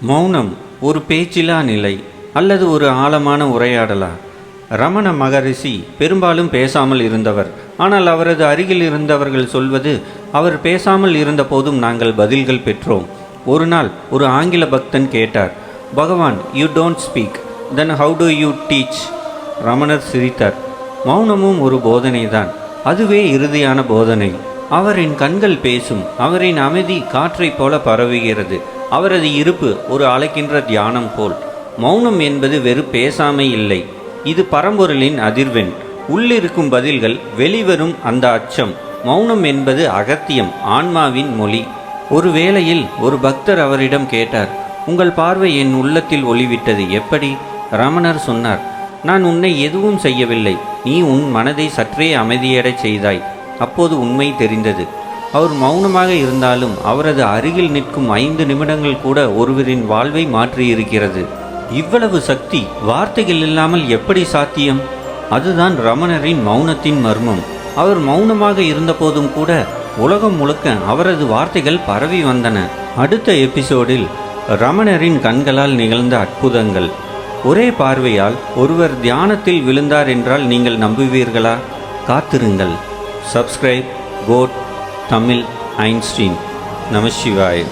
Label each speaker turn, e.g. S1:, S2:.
S1: மௌனம் ஒரு பேச்சிலா நிலை அல்லது ஒரு ஆழமான உரையாடலா? ரமண மகரிஷி பெரும்பாலும் பேசாமல் இருந்தவர். ஆனால் அவரது அருகில் இருந்தவர்கள் சொல்வது அவர் பேசாமல் இருந்தபோதும் நாங்கள் பதில்கள் பெற்றோம். ஒரு நாள் ஒரு ஆங்கில பக்தன் கேட்டார் பகவான் you don't speak then how to you teach Ramanar சிரித்தார் மௌனமும் ஒரு போதனைதான். அதுவே இறுதியான போதனை. அவரின் கண்கள் பேசும். அவரின் அமைதி காற்றைப் போல பரவுகிறது. அவரது இருப்பு ஒரு அழைக்கின்ற தியானம் போல். மௌனம் என்பது வெறு பேசாமை இல்லை. இது பரம்பொருளின் அதிர்வெண். உள்ளிருக்கும் பதில்கள் வெளிவரும் அந்த அச்சம். மௌனம் என்பது அகத்தியம் ஆன்மாவின் மொழி. ஒரு வேளையில் ஒரு பக்தர் அவரிடம் கேட்டார் உங்கள் பார்வை என் உள்ளத்தில் ஒளிவிட்டது எப்படி? ரமணர் சொன்னார் நான் உன்னை எதுவும் செய்யவில்லை. நீ உன் மனதை சற்றே அமைதியடச் செய்தாய். அப்போது உண்மை தெரிந்தது. அவர் மௌனமாக இருந்தாலும் அவரது அருகில் நிற்கும் ஐந்து நிமிடங்கள் கூட ஒருவரின் வாழ்வை மாற்றியிருக்கிறது. இவ்வளவு சக்தி வார்த்தைகள் இல்லாமல் எப்படி சாத்தியம்? அதுதான் ரமணரின் மௌனத்தின் மர்மம். அவர் மௌனமாக இருந்தபோதும் கூட உலகம் முழுக்க அவரது வார்த்தைகள் பரவி வந்தன. அடுத்த எபிசோடில் ரமணரின் கண்களால் நிகழ்ந்த அற்புதங்கள். ஒரே பார்வையால் ஒருவர் தியானத்தில் விழுந்தார் என்றால் நீங்கள் நம்புவீர்களா? காத்திருங்கள். Subscribe code Tamil Einstein நமசிவாய்